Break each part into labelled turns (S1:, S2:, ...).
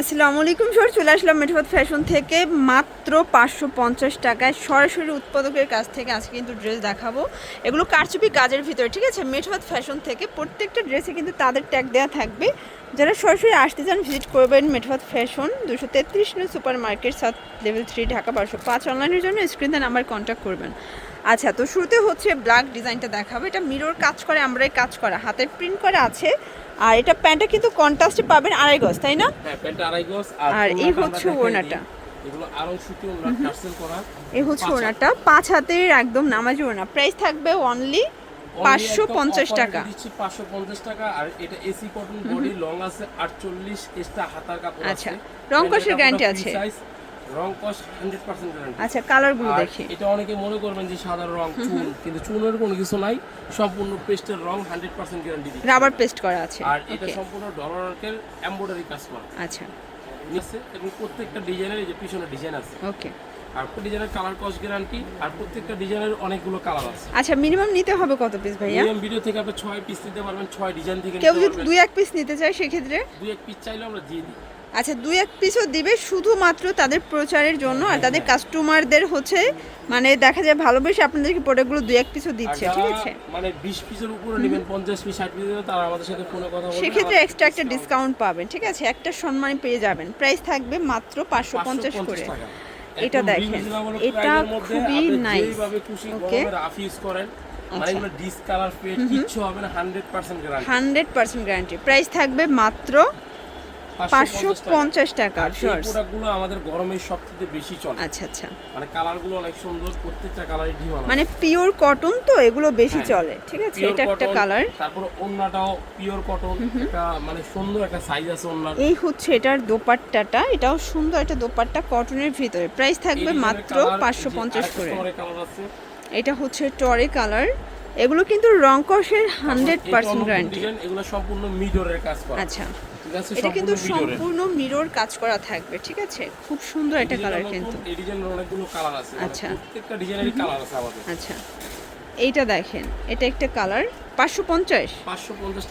S1: আসসালামু আলাইকুম স্যার চলে আসলাম মেঠোপাত ফ্যাশন থেকে। মাত্র পাঁচশো পঞ্চাশ টাকায় সরাসরি উৎপাদকের কাছ থেকে আজকে কিন্তু ড্রেস দেখাবো। এগুলো কারচুপি কাজের ভিতরে, ঠিক আছে? মেঠোপাত ফ্যাশন থেকে প্রত্যেকটা ড্রেসে কিন্তু তাদের ট্যাগ দেওয়া থাকবে। যারা সরাসরি আসতে চান ভিজিট করবেন মেঠোপাত ফ্যাশন, দুশো তেত্রিশ নয় সুপার মার্কেট সাত লেভেল থ্রি ঢাকা বারোশো পাঁচ। অনলাইনের জন্য স্ক্রিনে নাম্বার কন্ট্যাক্ট করবেন। আচ্ছা তো শুরুতে হচ্ছে ব্ল্যাক ডিজাইনটা দেখাবো। এটা মিরর কাজ করে আমরাই কাজ করা। হাতের প্রিন্ট করা আছে। আর এটা প্যান্টটা কিন্তু কন্ট্রাস্টে পাবেন আড়াই গজ তাই না?
S2: হ্যাঁ প্যান্টটা আড়াই গজ
S1: আর এই হচ্ছে
S2: করা।
S1: এই হচ্ছে ওনাটা পাঁচ হাতের একদম নামাজি ওনা প্রাইস থাকবে অনলি পাঁচশো পঞ্চাশ টাকা।
S2: দিচ্ছি 550 টাকা। আর এটা এসি কটন বডি লং আছে 48 এক্সট্রা হাতার কাপড়
S1: আচ্ছা, রং কষের
S2: প্যান্টের
S1: guarantee
S2: কাপড়টা
S1: আছে?
S2: রং কস 100% গ্যারান্টি
S1: আচ্ছা কালারগুলো
S2: আর
S1: দেখি।
S2: এটা অনেকে মনে করবেন যে সাদা রং চুন কিন্তু চুনের কোনো কিছু নাই সম্পূর্ণ পেস্টের রং 100% গ্যারান্টি দিচ্ছি।
S1: রাবার পেস্ট করা আছে।
S2: আর এটা সম্পূর্ণ ডলারের এমব্রয়ডারি কাজ করা।
S1: আচ্ছা।
S2: নিচে এবং প্রত্যেকটা ডিজাইনের যে পিছনে ডিজাইন আছে।
S1: ওকে
S2: আর ডিজাইনের কালার কস গ্যারান্টি আর প্রত্যেকটা ডিজাইনের অনেকগুলো কালার আছে।
S1: আচ্ছা মিনিমাম নিতে হবে কত পিস ভাইয়া?
S2: ভিডিও থেকে আপনি ছয় পিস নিতে পারবেন ডিজাইন থেকে
S1: কেউ যদি দুই এক পিস নিতে চায় সেক্ষেত্রে?
S2: দুই এক পিস চাইলে আমরা দিয়ে দিই।
S1: আচ্ছা দুই এক পিসও দিবে শুধুমাত্র তাদের প্রচারের জন্য আর তাদের কাস্টমারদের হচ্ছে মানে দেখা যায় ভালোবেসে আপনাদেরকে প্রোডাক্টগুলো দুই এক পিসও দিচ্ছে ঠিক আছে?
S2: মানে বিশ পিসের উপরে নেবেন পঞ্চাশ পিস ষাট পিস তারা আমাদের সাথে ফোনে কথা বলবেন
S1: সেক্ষেত্রে এক্সট্রা একটা ডিসকাউন্ট পাবেন ঠিক আছে? একটা সম্মান পেয়ে যাবেন। প্রাইস থাকবে মাত্র পাঁচশো পঞ্চাশ
S2: 550
S1: করে। এটা দেখেন। এটা খুবই Okay.
S2: গরমে রাফ ইউজ করেন মানে
S1: আচ্ছা।
S2: ডিসকালার কিচ্ছু হবে না hundred percent guarantee
S1: hundred percent guarantee price থাকবে মাত্র পাঁচশো পঞ্চাশ টাকা shorts।
S2: প্রোডাক্টগুলো আমাদের গরমের সবথেকে বেশি চলে।
S1: আচ্ছা আচ্ছা।
S2: মানে কালারগুলো অনেক সুন্দর প্রত্যেকটা কালারই ডিম
S1: মানে পিওর কটন তো এগুলো বেশি
S2: হ্যাঁ।
S1: চলে ঠিক আছে? এটা একটা কালার
S2: তারপর ওন্নাটাও পিওর কটন একটা মানে সুন্দর একটা সাইজ আছে ওন্নার।
S1: এই হচ্ছে এটার দোপাট্টাটা এটাও সুন্দর একটা দোপাট্টা কটনের ভিতরে। প্রাইস থাকবে মাত্র পাঁচশো পঞ্চাশ করে। এটা হচ্ছে টরে কালার এগুলো কিন্তু রং কষের হান্ড্রেড পার্সেন্ট গ্যারান্টি
S2: এগুলো সম্পূর্ণ মিডরের কাজ করা।
S1: আচ্ছা। এটা কিন্তু
S2: সম্পূর্ণ
S1: মিরর কাজ করা থাকবে ঠিক আছে? খুব সুন্দর একটা কালার কিন্তু।
S2: এই ডিজাইনের অনেকগুলো কালার আছে। মানে
S1: আচ্ছা।
S2: প্রত্যেকটা ডিজাইনেরই কালার আছে আমাদের।
S1: আচ্ছা। এইটা দেখেন এটা একটা কালার পাঁচশো পঞ্চাশ।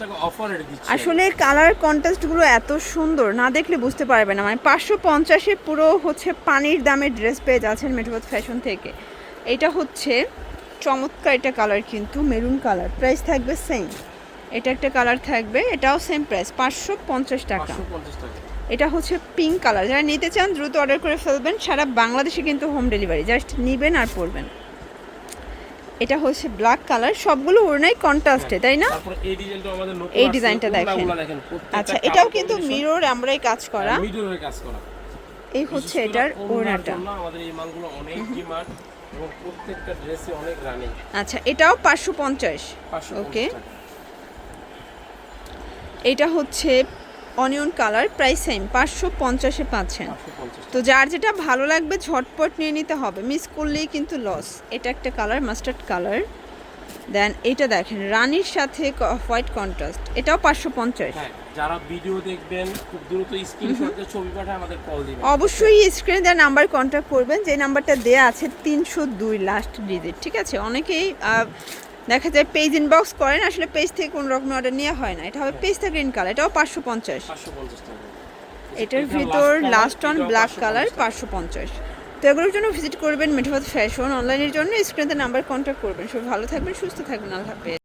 S2: টাকা অফার
S1: আসলে কালার কন্ট্রাস্টগুলো এত সুন্দর না দেখলে বুঝতে পারবে না। মানে পাঁচশো পঞ্চাশে পুরো হচ্ছে পানির দামের ড্রেস পেয়ে যাচ্ছেন মেট্রোপথ ফ্যাশন থেকে। এটা হচ্ছে চমৎকার এটা কালার কিন্তু মেরুন কালার প্রাইস থাকবে সেম এটা একটা কালার থাকবে এটাও সেম প্রাইস পাঁচশো পঞ্চাশ টাকা। এটা হচ্ছে পিঙ্ক কালার যারা নিতে চান দ্রুত অর্ডার করে ফেলবেন সারা বাংলাদেশে কিন্তু হোম ডেলিভারি জাস্ট নিবেন আর পরবেন। এটা হচ্ছে ব্ল্যাক কালার সবগুলো ওড়নাই কন্ট্রাস্টে তাই না?
S2: এই ডিজাইনটা
S1: দেখেন। আচ্ছা এটাও কিন্তু মিরর আমরাই কাজ করা।
S2: মিডরের কাজ করা।
S1: এই হচ্ছে এটার ওড়নাটা। আচ্ছা এটাও পাঁচশো পঞ্চাশ।
S2: 550
S1: Okay.
S2: টাকা।
S1: এটা হচ্ছে অনিয়ন কালার প্রাইস সেম পাঁচশো পঞ্চাশে পাচ্ছেন। তো যার যেটা ভালো লাগবে ঝটপট নিয়ে নিতে হবে। মিস করলেই কিন্তু লস এটা একটা কালার মাস্টার্ড কালার দেন এটা দেখেন রানির সাথে হোয়াইট কন্ট্রাস্ট এটাও পাঁচশো পঞ্চাশ।
S2: হ্যাঁ যারা ভিডিও দেখবেন খুব দ্রুত স্ক্রিনশট ছবি পাঠায় আমাদের কল দিবেন।
S1: অবশ্যই স্ক্রিনে দেওয়া নাম্বার কন্ট্যাক্ট করবেন। যে নাম্বারটা দেয়া আছে তিনশো দুই লাস্ট ডিজিট ঠিক আছে? অনেকেই দেখা যায় পেজ ইনবক্স করেন আসলে পেজ থেকে কোনো রকম অর্ডার নেওয়া হয় না। এটা হবে পেজ থেকে গ্রিন কালার এটাও পাঁচশো পঞ্চাশ।
S2: 550
S1: এটার ভিতর লাস্ট অন ব্ল্যাক কালার পাঁচশো পঞ্চাশ তো এগুলোর জন্য ভিজিট করবেন মিঠাবাদ ফ্যাশন অনলাইনের জন্য। স্ক্রিনে নাম্বার কন্ট্যাক্ট করবেন। সব ভালো থাকবেন সুস্থ থাকবেন। আল্লাহ হাফেজ।